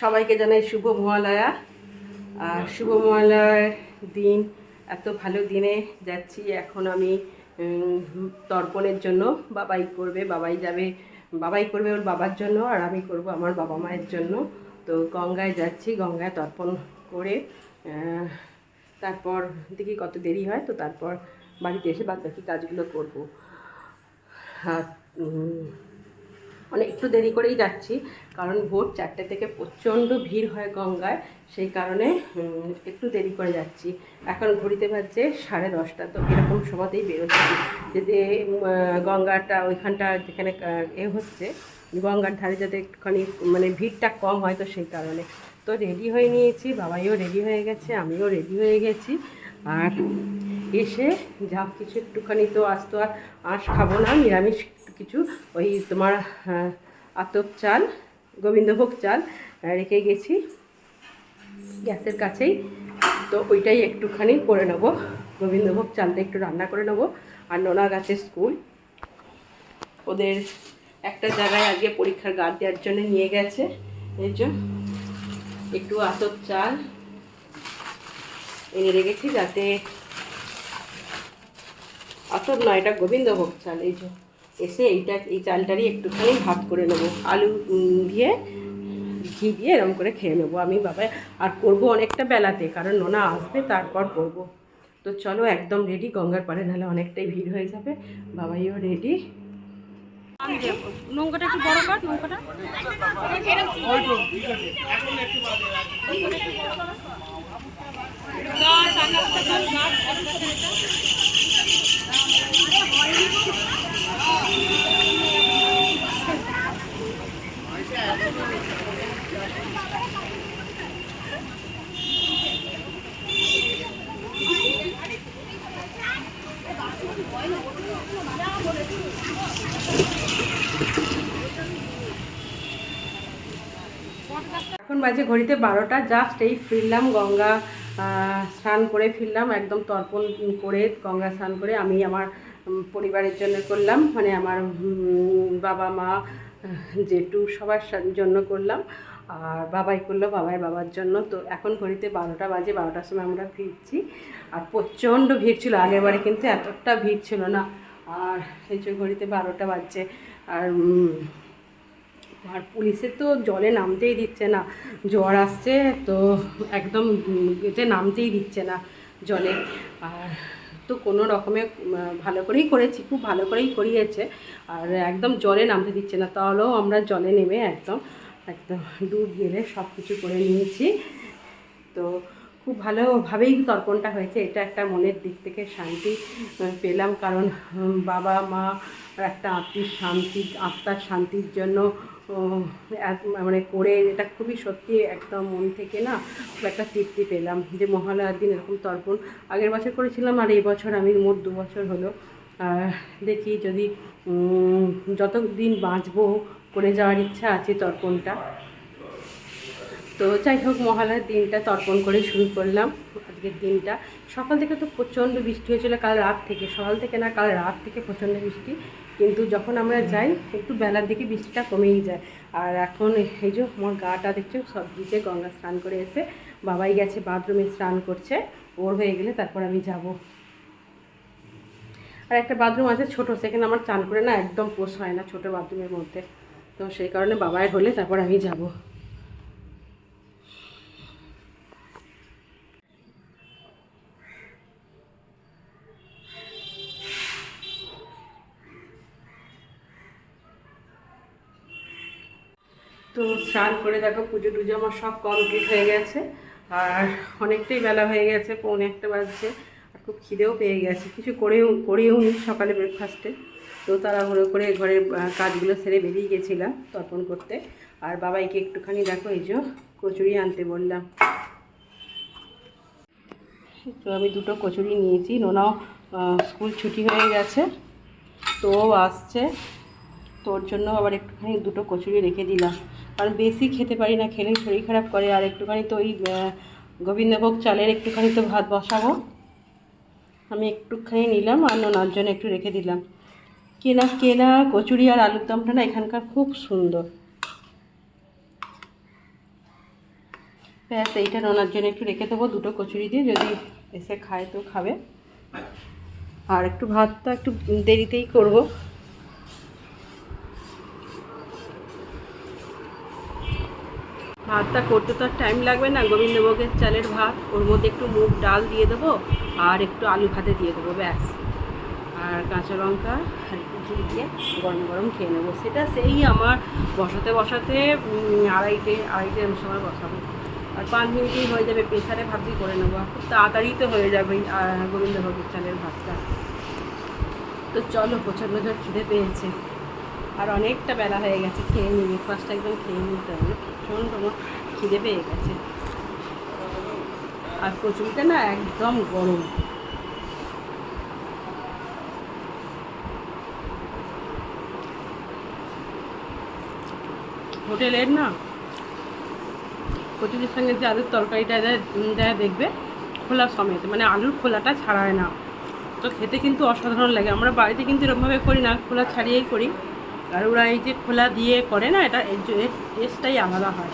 সবাইকে জানাই শুভ মহালয়া। আর শুভ মহালয়ার দিন, এত ভালো দিনে যাচ্ছি, এখন আমি তর্পণের জন্য বাবাই করবে, বাবাই যাবে, বাবাই করবে ওর বাবার জন্য, আর আমি করব আমার বাবা মায়ের জন্য। তো গঙ্গায় যাচ্ছি, গঙ্গায় তর্পণ করে তারপর দেখি কত দেরি হয়, তো তারপর বাড়িতে এসে বাদ বাকি কাজগুলো করব। আর মানে একটু দেরি করেই যাচ্ছি, কারণ ভোর চারটে থেকে প্রচণ্ড ভিড় হয় গঙ্গায়, সেই কারণে একটু দেরি করে যাচ্ছি। এখন ঘড়িতে বাজছে সাড়ে দশটা, তো এরকম সময়তেই বেরোচ্ছি। যদি গঙ্গাটা ওইখানটা যেখানে এ হচ্ছে, গঙ্গার ধারে যাতে একটুখানি মানে ভিড়টা কম হয় তো সেই কারণে। তো রেডি হয়ে নিয়েছি, বাবাইও রেডি হয়ে গেছে, আমিও রেডি হয়ে গেছি, আর এসে যা কিছু একটুখানি তো আজ তো আর আঁশ খাব না নিরামিষ কিছু ওই তোমার আহ, আতপ চাল গোবিন্দভোগ চাল রেখে গেছি গ্যাসের কাছেই। তো ওইটাই একটুখানি করে নেব গোবিন্দভোগ চালটা একটু রান্না করে নেব। আর নোনা গাছের স্কুল ওদের একটা জায়গায় আজকে পরীক্ষার গার্ড দেওয়ার জন্য নিয়ে গেছে। এই জন্য একটু আতপ চাল এনে রেখেছি যাতে আতপ নয় এটা গোবিন্দভোগ চাল এই যে। এসে এইটা এই চালটারই একটুখানি ভাত করে নেব। আলু দিয়ে ঘি দিয়ে এরকম করে খেয়ে নেব। আমি বাবা আর করব অনেকটা বেলাতে কারণ নোনা আসবে তারপর করব। তো চলো একদম রেডি গঙ্গার পাড়ে নাহলে অনেকটাই ভিড় হয়ে যাবে। বাবাইও রেডি নৌকাটা একটু বড় কাট নৌকাটা। এখন বাজে ঘড়িতে বারোটা জাস্ট এই ফিরলাম গঙ্গা স্নান করে ফিরলাম, একদম তর্পণ করে গঙ্গা স্নান করে আমি আমার পরিবারের জন্য করলাম মানে আমার বাবা, মা, জেঠু সবার জন্য করলাম, আর বাবাই করল, বাবাই বাবার জন্য। তো এখন ঘড়িতে বারোটা বাজে, বারোটার সময় আমরা ফিরছি, আর প্রচণ্ড ভিড় ছিল, আগেরবারে কিন্তু এতটা ভিড় ছিল না। আর এই যে ঘড়িতে বারোটা বাজছে, আর আর পুলিশে তো জলে নামতেই দিচ্ছে না। জ্বর আসছে তো একদম এতে নামতেই দিচ্ছে না জলে। আর তো কোনো রকমে ভালো করেই করেছি, খুব ভালো করেই করিয়েছে। আর একদম জলে নামতে দিচ্ছে না, তাহলেও আমরা জলে নেমে একদম একদম ডুব গেলে সব কিছু করে নিয়েছি। তো খুব ভালোভাবেই তর্পণটা হয়েছে, এটা একটা মনের দিক থেকে শান্তি পেলাম। কারণ বাবা, মা, একটা আত্মীয় শান্তি, আত্মার শান্তির জন্য মানে করে এটা খুবই সত্যি একদম মন থেকে না খুব একটা তৃপ্তি পেলাম যে মহালয়ার দিন এরকম তর্পণ আগের বছর করেছিলাম আর এই বছর আমি মোট দু বছর হলো। আর দেখি যদি যত দিন বাঁচবো করে যাওয়ার ইচ্ছা আছে তর্পণটা। তো যাই হোক, মহালয়ার দিনটা তর্পণ করে শুরু করলাম আজকের দিনটা। সকাল থেকে তো প্রচণ্ড বৃষ্টি হয়েছিল, কাল রাত থেকে, সকাল থেকে না কাল রাত থেকে প্রচণ্ড বৃষ্টি। কিন্তু যখন আমরা যাই, একটু বেলার দিকে বৃষ্টিটা কমেই যায়। আর এখন এই যে আমার গাটা দেখছ, সব দিকে গঙ্গা স্নান করে এসে বাবাই গেছে বাথরুমে স্নান করছে। ওর হয়ে গেলে তারপর আমি যাব। আর একটা বাথরুম আছে ছোটো, সেখানে আমার চান করে না একদম পোষ হয় না ছোটো বাথরুমের মধ্যে। তো সেই কারণে বাবাই হলে তারপর আমি যাব। তো স্নান করে দেখো, পুজো টুজো আমার সব কমপ্লিট হয়ে গেছে। আর অনেকটাই বেলা হয়ে গেছে, পৌনে একটা বাজছে। আর খুব খিদেও পেয়ে গেছে। কিছু করেও করেও নি সকালে ব্রেকফাস্টে তো তারা তাড়াহুড়ো করে ঘরের কাজগুলো সেরে বেরিয়ে গেছিলাম তর্পণ করতে। আর বাবাইকে একটুখানি দেখো, এই যে কচুরি আনতে বললাম। তো আমি দুটো কচুরি নিয়েছি। নোনাও স্কুল ছুটি হয়ে গেছে। তো ও আসছে তোর জন্য আবার একটুখানি দুটো কচুরি রেখে দিলাম। কারণ বেশি খেতে পারি না, খেলে শরীর খারাপ করে। আর একটুখানি তো ওই গোবিন্দভোগ চালের একটুখানি তো ভাত বসাবো। আমি একটুখানি নিলাম আর নোনার জন্য একটু রেখে দিলাম। কেনা কেনা কচুরি আর আলুর দমটা না এখানকার খুব সুন্দর। ব্যাস, এইটা নোনার জন্য একটু রেখে দেবো দুটো কচুরি দিয়ে। যদি এসে খায় তো খাবে। আর একটু ভাতটা একটু দেরিতেই করব। ভাতটা করতে তো আর টাইম লাগবে না। গোবিন্দভোগের চালের ভাত, ওর মধ্যে একটু মুগ ডাল দিয়ে দেবো আর একটু আলু ভাতে দিয়ে দেবো, ব্যাস। আর কাঁচা লঙ্কা আর ঘি দিয়ে গরম গরম খেয়ে নেব। সেটা সেই আমার বসাতে বসাতে আড়াইটে আড়াইটে আমি সময় বসাবো। আর পাঁচ মিনিটেই হয়ে যাবে। প্রেশারে ভাবছি করে নেব। খুব তাড়াতাড়ি তো হয়ে যাবে গোবিন্দভোগের চালের ভাতটা। তো চলো প্রচণ্ড খিদে পেয়েছে। আর অনেকটা বেলা হয়ে গেছে, খেয়ে নিই ব্রেকফাস্টটা একদম খেয়ে নিতে হবে, প্রচণ্ড আমার খিদে পেয়ে গেছে। আর কচুরিটা না একদম গরম। হোটেলের না কচুরির সঙ্গে যে আলুর তরকারিটা দেয় দেখবে, খোলা সমেত মানে আলুর খোলাটা ছাড়ায় না। তো খেতে কিন্তু অসাধারণ লাগে, আমরা বাড়িতে কিন্তু এরকমভাবে করি না, খোলা ছাড়িয়েই করি। আর ওরা এই যে খোলা দিয়ে করে না এটা এর টেস্টটাই আলাদা হয়।